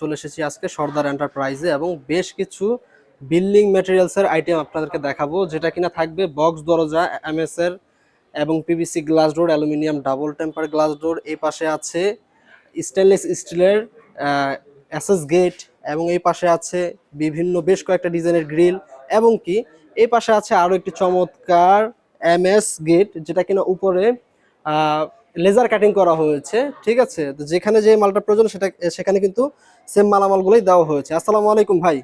চলে এসেছি আজকে সর্দার এন্টারপ্রাইজে এবং বেশ কিছু বিল্ডিং ম্যাটেরিয়ালসের আইটেম আপনাদেরকে দেখাবো, যেটা কিনা থাকবে বক্স দরজা, এমএস এর এবং PVC glass door aluminium double temper glass door এই পাশে আছে স্টেনলেস স্টিলের অ্যাসেস গেট এবং এই পাশে আছে বিভিন্ন বেশ কয়েকটা ডিজাইনের গ্রিল এবং কি এই পাশে আছে আরও একটি চমৎকার এমএস গেট যেটা কিনা উপরে লেজার কাটিং করা হয়েছে ঠিক আছে? তো যেখানে যে মালটা প্রয়োজন সেটা সেখানে কিন্তু সেম মালামালগুলোই দেওয়া হয়েছে। আসসালামু আলাইকুম ভাই।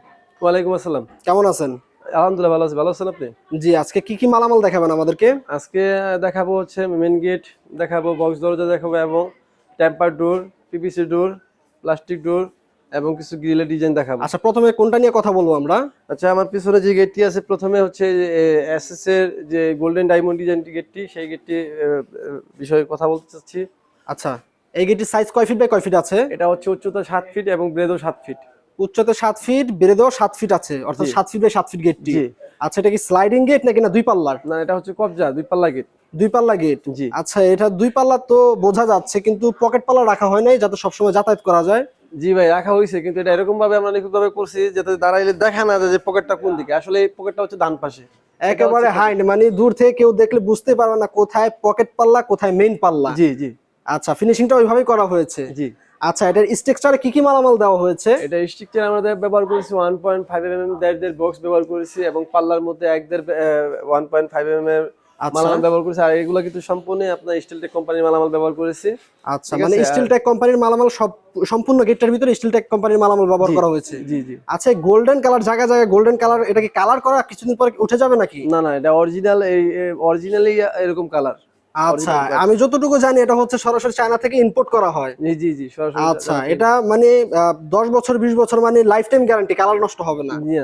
ওয়ালাইকুম আসসালাম। কেমন আছেন? আলহামদুলিল্লাহ ভালো আছি। ভালো আছেন আপনি? জি আজকে কি কি মালামাল দেখাবেন আমাদেরকে? আজকে দেখাবো হচ্ছে মেন গেট দেখাবো বক্স দরজা দেখাবো এবং temper door PVC door plastic door এবং কিছু গ্রিলের ডিজাইন দেখাবো। আচ্ছা প্রথমে কোনটা নিয়ে কথা বলব আমরা? আচ্ছা আমার পিছনে যে গেটটি আছে প্রথমে হচ্ছে এসএস এর যে গোল্ডেন ডায়মন্ড ডিজাইন গেটটি সেই গেটটি বিষয়ে কথা বলতে চাচ্ছি। আচ্ছা এই গেটের সাইজ কয় ফিট বাই কয় ফিট আছে? এটা হচ্ছে উচ্চতা সাত ফিট এবং ব্রেদও সাত ফিট উচ্চতা সাত ফিট বেড়েদেও সাত ফিট আছে অর্থাৎ। সাত ফিট বাই সাত ফিট গেটটি আচ্ছা এটা কি স্লাইডিং গেট নাকি না দুই পাল্লার? না এটা হচ্ছে কবজা দুই পাল্লা গেট দুই পাল্লা গেট জি। আচ্ছা এটা দুই পাল্লা তো বোঝা যাচ্ছে কিন্তু পকেট পাল্লা রাখা হয় নাই যাতে সবসময় যাতায়াত করা যায়। জি ভাই রাখা হয়েছে কিন্তু এটা এরকম ভাবে আমরা নিখুঁত ভাবে করছি যাতে দাঁড়াইলে দেখা না যায় যে পকেটটা কোন দিকে। আসলে এই পকেটটা হচ্ছে ডান পাশে। একেবারে হাইন্ড মানে দূর থেকে কেউ দেখলে বুঝতে পারবে না কোথায় পকেট পাল্লা কোথায় মেইন পাল্লা। জি জি। আচ্ছা ফিনিশিংটা ওইভাবেই করা হয়েছে। জি। আচ্ছা এটার স্ট্রাকচারে কি কি মালামাল দেওয়া হয়েছে? এটা স্ট্রিকচার আমরা ব্যবহার করেছি one point five M M দেড় দেড় বক্স ব্যবহার করেছি এবং পাল্লার মধ্যে এক দেড় ওয়ান পয়েন্ট ফাইভ এম এর মালামাল ব্যবহার করেছি। আর এগুলো কিন্তু সম্পূর্ণ আপনার স্টিলটেক কোম্পানির মালামাল ব্যবহার করেছি। আচ্ছা মানে স্টিল টেক কোম্পানির মালামাল সব সম্পূর্ণ গেটটার ভিতরে স্টিল টেক কোম্পানির মালামাল ব্যবহার করা হয়েছে। জি জি। আচ্ছা গোল্ডেন কালার জায়গা জায়গায় গোল্ডেন কালার এটা কি কালার করা কিছুদিন পরে উঠে যাবে নাকি? না না এটা অরিজিনাল এই অরিজিনালি এরকম কালার আচ্ছা আমি যতটুকু জানি এটা হচ্ছে সরাসরি চায়না থেকে ইম্পোর্ট করা হয়। জি জি জি সরাসরি আচ্ছা এটা মানে আহ, দশ বছর বিশ বছর মানে লাইফ টাইম গ্যারান্টি কালার নষ্ট হবে না। জি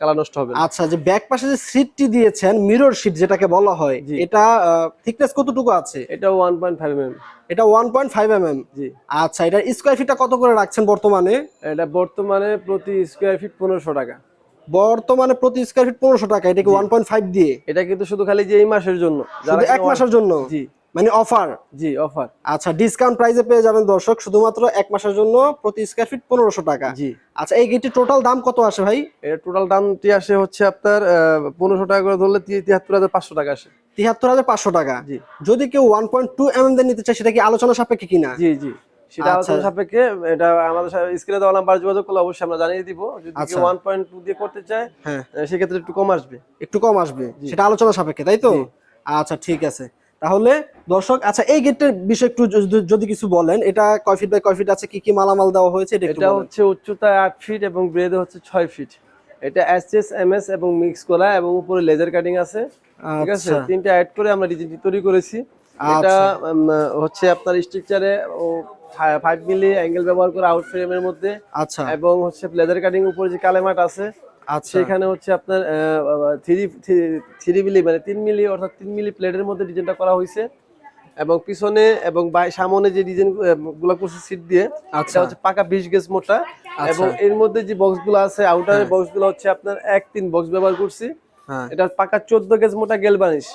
কালার নষ্ট হবে আচ্ছা যে ব্যাক পাশে যে সিটটি দিয়েছেন মিরর সিট যেটাকে বলা হয়। এটা থিকনেস কতটুকু আছে? এটা ওয়ান পয়েন্ট ফাইভ এম এটা one point five M M জি। আচ্ছা এটা স্কোয়ার ফিটটা কত করে রাখছেন বর্তমানে? এটা বর্তমানে প্রতি স্কোয়ার ফিট পনেরোশো টাকা। বর্তমানে প্রতি স্কোয়ার ফিট পনেরোশো টাকা এটা কি ওয়ান পয়েন্ট ফাইভ দিয়ে। এটা কিন্তু শুধু খালি যে এই মাসের জন্য শুধু এক মাসের জন্য? জি। মানে অফার জি অফার আচ্ছা ডিসকাউন্ট প্রাইসে পেয়ে যাবেন দর্শক শুধুমাত্র এক মাসের জন্য প্রতি স্কোয়ার ফিট পনেরোশো টাকা। জি। আচ্ছা এই গেটটি টোটাল দাম কত আসে ভাই? এর টোটাল দামটি আসে হচ্ছে আপনার পনেরোশো টাকা করে ধরলে তিয়াত্তর হাজার পাঁচশো টাকা আসে। তিয়াত্তর হাজার পাঁচশো টাকা। জি। যদি কেউ one point two M M নিতে চায় সেটা কি আলোচনা সাপেক্ষে কিনা? জি জি। সেটা আচ্ছা। আলোচনা সাপেক্ষে এটা আমাদের স্ক্রিনে দেওয়া নাম্বার যোগাযোগ করলে অবশ্যই আমরা জানিয়ে দিব। যদি আচ্ছা। কেউ ওয়ান পয়েন্ট টু দিয়ে করতে চায় হ্যাঁ। সেক্ষেত্রে একটু কম আসবে। একটু কম আসবে। সেটা আলোচনা সাপেক্ষে তাই তো? আচ্ছা ঠিক আছে। তাহলে দর্শক আচ্ছা এই গেটের বিষয়ে একটু যদি- কিছু বলেন এটা কয় ফিট বাই কয় ফিট আছে? কি কি মালামাল দেওয়া হয়েছে? এটা। হচ্ছে উচ্চতায় আট ফিট এবং ব্রেদে হচ্ছে ছয় ফিট এটা এস এস এম এস এবং মিক্স করা এবং উপরে লেজার কাটিং আছে। ঠিক আছে? আচ্ছা। তিনটা অ্যাড করে আমরা ডিজাইনটি তৈরি করেছি। এটা হচ্ছে আপনার স্ট্রাকচারে ও ফাইভ মিলি অ্যাঙ্গেল ব্যবহার করে আউট ফ্রেমের মধ্যে। আচ্ছা। এবং হচ্ছে লেজার কাটিং উপরে যে কালেমাট আছে আচ্ছা। সেখানে হচ্ছে আপনার থ্রি থ্রি মিলি মানে তিন মিলি অর্থাৎ তিন মিলি প্লেটের মধ্যে ডিজাইনটা করা হয়েছে। এবং পিছনে এবং সামনে যে ডিজাইনগুলো করছে সিট দিয়ে আচ্ছা। হচ্ছে পাকা বিশ গেজ মোটা। এবং এর মধ্যে যে বক্সগুলো আছে আউটারের বক্সগুলো হচ্ছে আপনার এক তিন বক্স ব্যবহার করছি। হ্যাঁ। এটা পাকা চোদ্দ গেজ মোটা গেল বানিশ।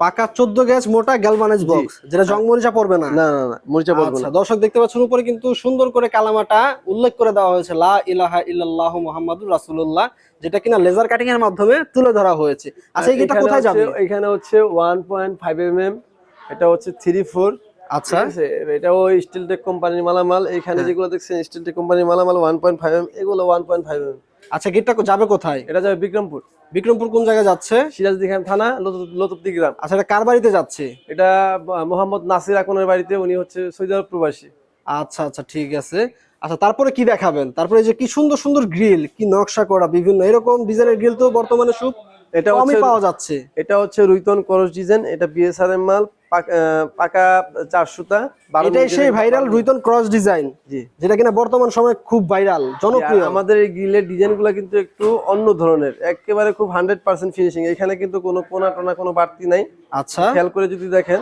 পাকা চোদ্দ গ্যাস মোটা গ্যালভানাইজ বক্স যেটা জংমরিচা পড়বে না। না না মরিচা বলব আচ্ছা না। দর্শক দেখতে পাচ্ছেন উপরে কিন্তু সুন্দর করে কালামাটা উল্লেখ করে দেওয়া হয়েছে লা ইলাহা ইল্লাল্লাহ মুহাম্মাদুর রাসূলুল্লাহ যেটা কিনা লেজার কাটিং এর মাধ্যমে তুলে ধরা হয়েছে। আচ্ছা এখানে কোথায় যাবে এখানে হচ্ছে one point five M M এটা হচ্ছে থ্রি ফোর আচ্ছা। এটাও স্টিল টেক কোম্পানির মালামাল। এখানে হ্যাঁ। যেগুলো দেখছেন স্টিল টেক কোম্পানির মালামাল ওয়ান পয়েন্ট ফাইভ এম এগুলো ওয়ান পয়েন্ট ফাইভ এম আচ্ছা গেটটা যাবে কোথায়? এটা যাবে বিক্রমপুর। বিক্রমপুর কোন জায়গায় যাচ্ছে? সিরাজদি খান থানা লতুপ- লতুপদি গ্রাম। আচ্ছা এটা কার বাড়িতে যাচ্ছে? এটা মোহাম্মদ নাসির আকনের বাড়িতে উনি হচ্ছে সৌদি আরব প্রবাসী। আচ্ছা আচ্ছা ঠিক আছে। আচ্ছা তারপরে কি দেখাবেন? তারপরে যে কি সুন্দর সুন্দর গ্রিল কি নকশা করা বিভিন্ন এরকম ডিজাইনের গ্রিল তো বর্তমানে খুব এটা কমই পাওয়া যাচ্ছে। এটা হচ্ছে রুইতন করস ডিজাইন এটা বিএসআর বিএসআরএম মাল। পাক- চার সুতা এটাই সেই ভাইরাল রুইতন ক্রস ডিজাইন যেটা কিনা বর্তমান সময়ে খুব ভাইরাল জনপ্রিয়। আমাদের এই গ্রিলের ডিজাইনগুলো কিন্তু একটু অন্য ধরনের একেবারে খুব হান্ড্রেড পার্সেন্ট ফিনিশিং এখানে কিন্তু কোনো কোনা টোনা কোনো বাড়তি নাই। আচ্ছা। খেয়াল করে যদি দেখেন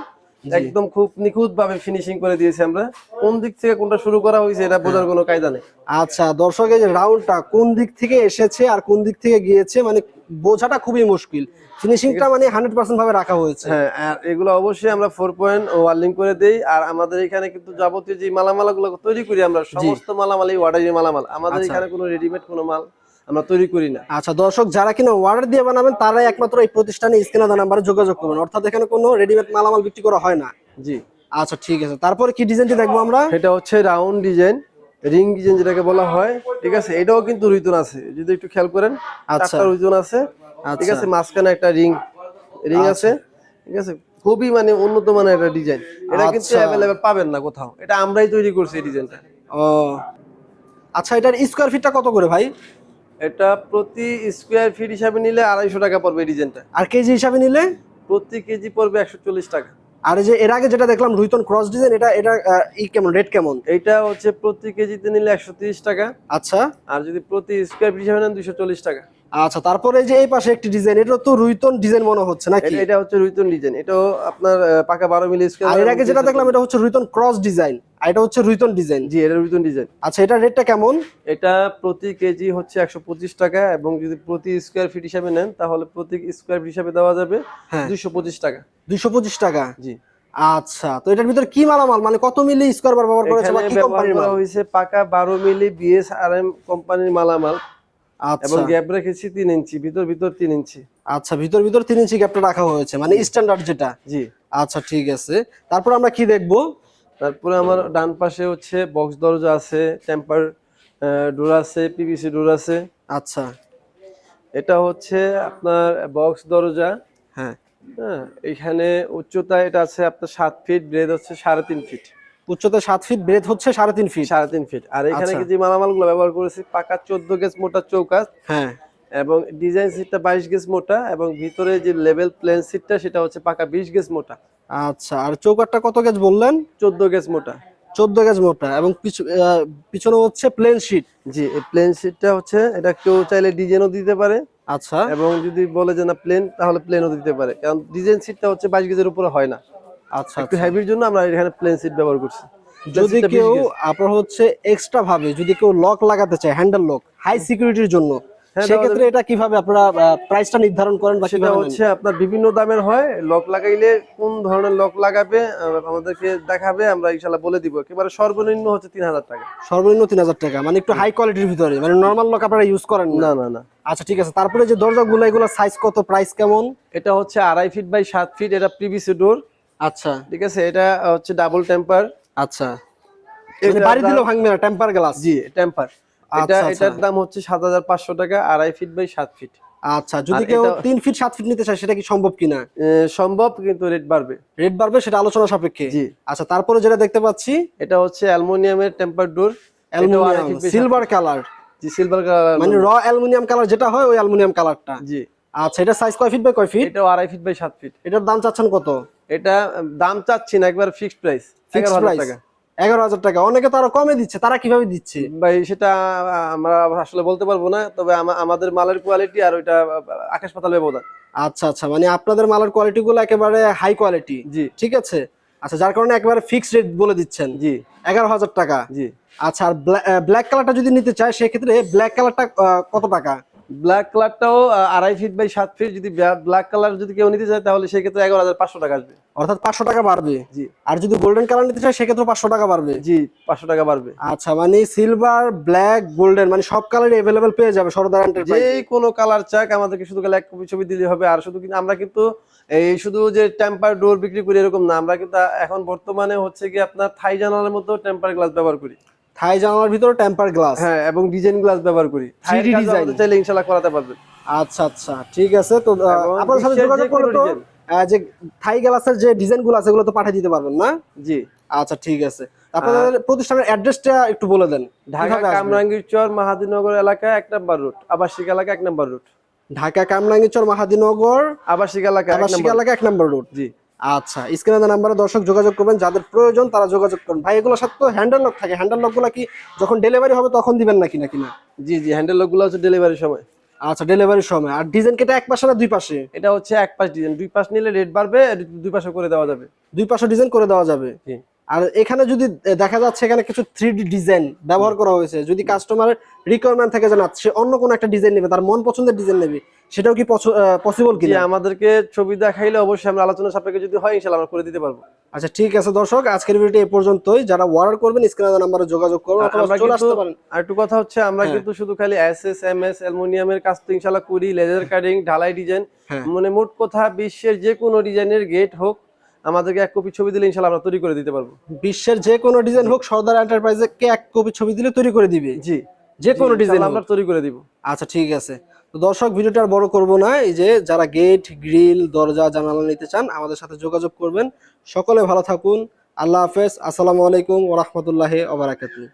একদম খুব নিখুঁত ভাবে ফিনিশিং করে দিয়েছি আমরা। কোন দিক থেকে কোনটা শুরু করা হয়েছে এটা বোঝার কোনো কায়দা নেই। আচ্ছা দর্শক এই যে রাউন্ডটা কোন দিক থেকে এসেছে আর কোন দিক থেকে গিয়েছে মানে বোঝাটা খুবই মুশকিল। ফিনিশিংটা মানে হান্ড্রেড পার্সেন্ট ভাবে রাখা হয়েছে। হ্যাঁ আর এগুলো অবশ্যই আমরা ফোর পয়েন্ট ওয়ার্লিং করে দেই। আর আমাদের এখানে কিন্তু যাবতীয় যে মালামালগুলো তৈরি করি আমরা সমস্ত মালামালই অর্ডারি মালামাল। আমাদের আচ্ছা। এখানে কোনো রেডিমেড কোনো মাল আমরা তৈরি করি না। আচ্ছা দর্শক যারা কিনা অর্ডার দিয়ে বানাবেন তারাই একমাত্র এই প্রতিষ্ঠানে স্ক্রিনে দেওয়া নাম্বারে যোগাযোগ করবেন। অর্থাৎ এখানে কোনো রেডিমেড মালামাল বিক্রি করা হয় না। জি। আচ্ছা ঠিক আছে। তারপরে কি ডিজাইনটি দেখব আমরা? এটা হচ্ছে রাউন্ড ডিজাইন রিং ডিজাইন যেটাকে বলা হয়। ঠিক আছে এটাও কিন্তু রুইতন আছে। যদি একটু খেয়াল করেন আচ্ছা। রুইতন আছে। ঠিক আচ্ছা। আছে মাঝখানে একটা রিং রিং আছে। ঠিক আছে খুবই মানে উন্নত মানের একটা ডিজাইন এটা কিন্তু আচ্ছা। অ্যাভেলেবেল পাবেন না কোথাও। এটা আমরাই তৈরি করছি এই ডিজাইনটা ও। আচ্ছা এটার স্কোয়ার ফিটটা কত করে ভাই? এটা প্রতি স্কোয়ার ফিট হিসাবে নিলে আড়াইশো টাকা পড়বে ডিজাইনটা আর কেজি হিসাবে নিলে? প্রতি কেজি পড়বে একশো চল্লিশ টাকা। আর যে এর আগে যেটা দেখলাম রুইতন ক্রস ডিজাইন এটা এটা ই কেমন রেট কেমন? এটা হচ্ছে প্রতি কেজিতে নিলে একশো তিরিশ টাকা। আচ্ছা। আর যদি প্রতি স্কোয়ার ফিট হিসাবে নেন দুশো চল্লিশ টাকা। আচ্ছা তারপরে যে এই পাশে একটি ডিজাইন এটা তো রুইতন ডিজাইন মনে হচ্ছে নাকি? এটা- এটা হচ্ছে রুইতন ডিজাইন এটাও আপনার পাকা বারো মিলি আর এর আগে যেটা দেখলাম এটা হচ্ছে রুইতন ক্রস ডিজাইন আর এটা হচ্ছে রুইতন ডিজাইন জি এটা রুইতন ডিজাইন আচ্ছা এটা রেটটা কেমন? এটা প্রতি কেজি হচ্ছে একশো পঁচিশ টাকা এবং যদি প্রতি স্কোয়ার ফিট হিসাবে নেন তাহলে প্রতি স্কোয়ার ফিট হিসাবে দেওয়া যাবে হ্যাঁ। দুশো পঁচিশ টাকা। দুইশো পঁচিশ টাকা? জি। আচ্ছা তো এটার ভিতরে কি মালামাল? মানে কত মিলি স্কোয়ার বার ব্যবহার করেছে বা কি কোম্পানির মাল? হয়েছে পাকা বারো মিলি বিএস আর এম কোম্পানির মালামাল। এবং আচ্ছা গ্যাপ রেখেছি তিন ইঞ্চি ভিতর ভিতর তিন ইঞ্চি। আচ্ছা ভিতর ভিতর তিন ইঞ্চি গ্যাপটা রাখা হয়েছে মানে স্ট্যান্ডার্ড যেটা। জি। আচ্ছা ঠিক আছে। তারপর আমরা কি দেখব? তারপরে আমার ডান পাশে হচ্ছে বক্স দরজা আছে টেম্পার ডোর আছে পিভিসি ডোর আছে। আচ্ছা। এটা হচ্ছে আপনার বক্স দরজা। হ্যাঁ। হ্যাঁ এখানে উচ্চতা এটা আছে আপনার সাত ফিট ব্রেড হচ্ছে সাড়ে তিন ফিট উচ্চতা সাত ফিট ব্রেথ হচ্ছে সাড়ে তিন ফিট সাড়ে তিন ফিট আর এখানে আচ্ছা। যে মালামালগুলো ব্যবহার করেছি পাকা চোদ্দ গেজ মোটা চৌকাস হ্যাঁ। এবং ডিজাইন সিটটা বাইশ গেজ মোটা এবং ভিতরে যে লেভেল প্লেন সিটটা সেটা হচ্ছে পাকা বিশ গেজ মোটা। আচ্ছা আর চৌকাটটা কত গেজ বললেন? চোদ্দ গেজ মোটা। চোদ্দ গেজ মোটা এবং পিছনে হচ্ছে প্লেন শিট জি প্লেন সিটটা হচ্ছে এটা কেউ চাইলে ডিজাইনও দিতে পারে। আচ্ছা। এবং যদি বলে যে না প্লেন তাহলে প্লেনও দিতে পারে। কারণ ডিজাইন সিটটা হচ্ছে বাইশ গেজের উপরে হয় না। আচ্ছা একটু হেভির জন্য আমরা এখানে প্লেন সিট ব্যবহার করছি। যদি কেউ আপনার হচ্ছে এক্সট্রা ভাবে যদি কেউ লক লাগাতে চায় হ্যান্ডেল লক হাই সিকিউরিটির জন্য হ্যাঁ, সেক্ষেত্রে এটা কীভাবে আপনারা প্রাইসটা নির্ধারণ করেন বা সেটা হচ্ছে আপনার বিভিন্ন দামের হয়। লক লাগাইলে কোন ধরনের লক লাগাবে আমাদেরকে দেখাবে আমরা ইনশাল্লাহ বলে দিব। একেবারে সর্বনিম্ন হচ্ছে তিন হাজার টাকা। সর্বনিম্ন তিন হাজার টাকা মানে একটু হাই কোয়ালিটির ভিতরে মানে নর্মাল লক আপনারা ইউজ করেন না। না না না। আচ্ছা ঠিক আছে। তারপরে যে দরজাগুলো এগুলো সাইজ কত প্রাইস কেমন? এটা হচ্ছে আড়াই ফিট বাই সাত ফিট এটা পিভিসি ডোর আচ্ছা। ঠিক আছে এটা হচ্ছে ডাবল টেম্পার আচ্ছা। মানে বাড়ি দিলেও ভাঙবে না টেম্পার গ্লাস জি টেম্পার এটা আচ্ছা, আচ্ছা। এটার দাম হচ্ছে সাত হাজার পাঁচশো টাকা আড়াই ফিট বাই সাত ফিট আচ্ছা যদি কেউ এটা- তিন ফিট সাত ফিট নিতে চায় সেটা কি সম্ভব কিনা? সম্ভব কিন্তু রেট বাড়বে। রেট বাড়বে সেটা আলোচনা সাপেক্ষে? জি। আচ্ছা তারপরে যেটা দেখতে পাচ্ছি এটা হচ্ছে অ্যালুমিনিয়ামের temper door aluminium silver colour জি সিলভার কালার মানে র অ্যালুমিনিয়াম কালার যেটা হয় ওই অ্যালুমিনিয়াম কালারটা জি। আচ্ছা এটা সাইজ কয় ফিট বাই কয় ফিট এটাও আড়াই ফিট বাই সাত ফিট এটার দাম চাচ্ছেন কত? এটা দাম চাচ্ছি না একবার ফিক্সড প্রাইস এগারো হাজার টাকা। এগারো হাজার টাকা অনেকে তো আরও কমে দিচ্ছে তারা কীভাবে দিচ্ছে? ভাই সেটা আমরা আসলে বলতে পারব না তবে আমাদের মালের কোয়ালিটি আর ওইটা আকাশ পাতাল ব্যবধান আচ্ছা আচ্ছা মানে আপনাদের মালের কোয়ালিটি গুলো একেবারে হাই কোয়ালিটি জি। ঠিক আছে? আচ্ছা যার কারণে একেবারে ফিক্সড রেট বলে দিচ্ছেন। জি। এগারো হাজার টাকা। জি। আচ্ছা আর ব্ল্যাক কালারটা যদি নিতে চায় সেক্ষেত্রে ব্ল্যাক কালারটা কত টাকা? ব্ল্যাক কালারটাও আড়াই ফিট বাই সাত ফিট যদি ব্ল্যাক কালার যদি কেউ নিতে চায় তাহলে সেই ক্ষেত্রে এগারো হাজার পাঁচশো টাকা আসবে। অর্থাৎ পাঁচশো টাকা বাড়বে? জি। আর যদি গোল্ডেন কালার নিতে চায় সেক্ষেত্রে পাঁচশো টাকা বাড়বে? জি পাঁচশো টাকা বাড়বে। আচ্ছা মানে সিলভার ব্ল্যাক গোল্ডেন মানে সব কালারই অ্যাভেলেবেল পেয়ে যাবে সরদার যে কোনো কালার চাক আমাদেরকে শুধু এক কপি ছবি দিলে হবে। আর শুধু কিন্তু আমরা কিন্তু এই শুধু যে টেম্পার ডোর বিক্রি করি এরকম না আমরা কিন্তু এখন বর্তমানে হচ্ছে কি আপনার থাই জানালার মতো টেম্পার গ্লাস ব্যবহার করি। থাই জানালার ভিতরে টেম্পার গ্লাস হ্যাঁ এবং ডিজাইন গ্লাস ব্যবহার করি। 3D design। চাইলে ইনশাল্লাহ করাতে পারবেন। আচ্ছা আচ্ছা ঠিক আছে। তো আপনার সাথে যোগাযোগ করলে তো যে থাই গ্লাসের যে ডিজাইনগুলো আছে এগুলো তো পাঠিয়ে দিতে পারবেন না? জি। আচ্ছা ঠিক আছে। আপনাদের প্রতিষ্ঠানের অ্যাড্রেসটা একটু বলে দেন। ঢাকা? কামরাঙ্গীর চর মাহাদিনগর এলাকা এক নম্বর রুট আবাসিক এলাকা এক নম্বর রুট ঢাকা কামরাঙ্গীরচর মাহাদিনগর আবাসিক এলাকা আবাসিক এলাকা এক নম্বর রুট জি। আচ্ছা স্ক্রিনে নাম্বারে দর্শক যোগাযোগ করবেন যাদের প্রয়োজন তারা যোগাযোগ করুন। ভাই এগুলোর সাথে তো হ্যান্ডেল লক থাকে। হ্যান্ডেল লকগুলো কি যখন ডেলিভারি হবে তখন দিবেন নাকি নাকি না? জি জি হ্যান্ডেল লকগুলো হচ্ছে ডেলিভারির সময়। আচ্ছা ডেলিভারির সময়। আর ডিজাইন কেটে এক পাশে না দুই পাশে? এটা হচ্ছে এক পাশ ডিজাইন দুই পাশ নিলে রেট বাড়বে দুই পাশে করে দেওয়া যাবে। দুই পাশে ডিজাইন করে দেওয়া যাবে? জি। আর এখানে যদি দেখা যাচ্ছে এখানে কিছু থ্রি ডিজাইন ব্যবহার করা হয়েছে যদি কাস্টমারের রিকোয়ারমেন্ট থাকে যে না সে অন্য কোনো একটা ডিজাইন নেবে তার মন পছন্দের ডিজাইন নেবে সেটাও কি পসিবল কিনা? আমাদেরকে ছবি দেখাইলে অবশ্যই আমরা আলোচনা সাপেক্ষে যদি হয় ইনশাল্লাহ আমরা করে দিতে পারব। আচ্ছা ঠিক আছে দর্শক আজকের ভিডিওটি এই পর্যন্তই। যারা অর্ডার করবেন স্ক্রিনে নাম্বারে যোগাযোগ করুন আর অথবা চলে আসতে পারেন। আর একটু কথা হচ্ছে আমরা হ্যাঁ। কিন্তু শুধু খালি এস এস এম এস অ্যালুমিনিয়ামের কাজ তো ইনশাল্লাহ করি লেজার কাটিং ঢালাই ডিজাইন হ্যাঁ। মানে মোট কথা বিশ্বের যে কোনো ডিজাইনের গেট হোক আমাদেরকে এক কপি ছবি দিলে ইনশাল্লাহ আমরা তৈরি করে দিতে পারব। বিশ্বের যে কোনো ডিজাইন হোক সর্দার এন্টারপ্রাইজে কে এক কপি ছবি দিলে তৈরি করে দিবে? জি। যে কোনো ডিজাইন আমরা তৈরি করে দিব। আচ্ছা ঠিক আছে। দর্শক, ভিডিওটা আর বড় করব না। এই যে যারা গেট গ্রিল দরজা, জানালা নিতে চান, আমাদের সাথে যোগাযোগ করবেন। সকলে ভালো থাকুন। আল্লাহ হাফেজ। আসসালামু আলাইকুম ওরহমতুল্লাহ ওবরাকাতুহ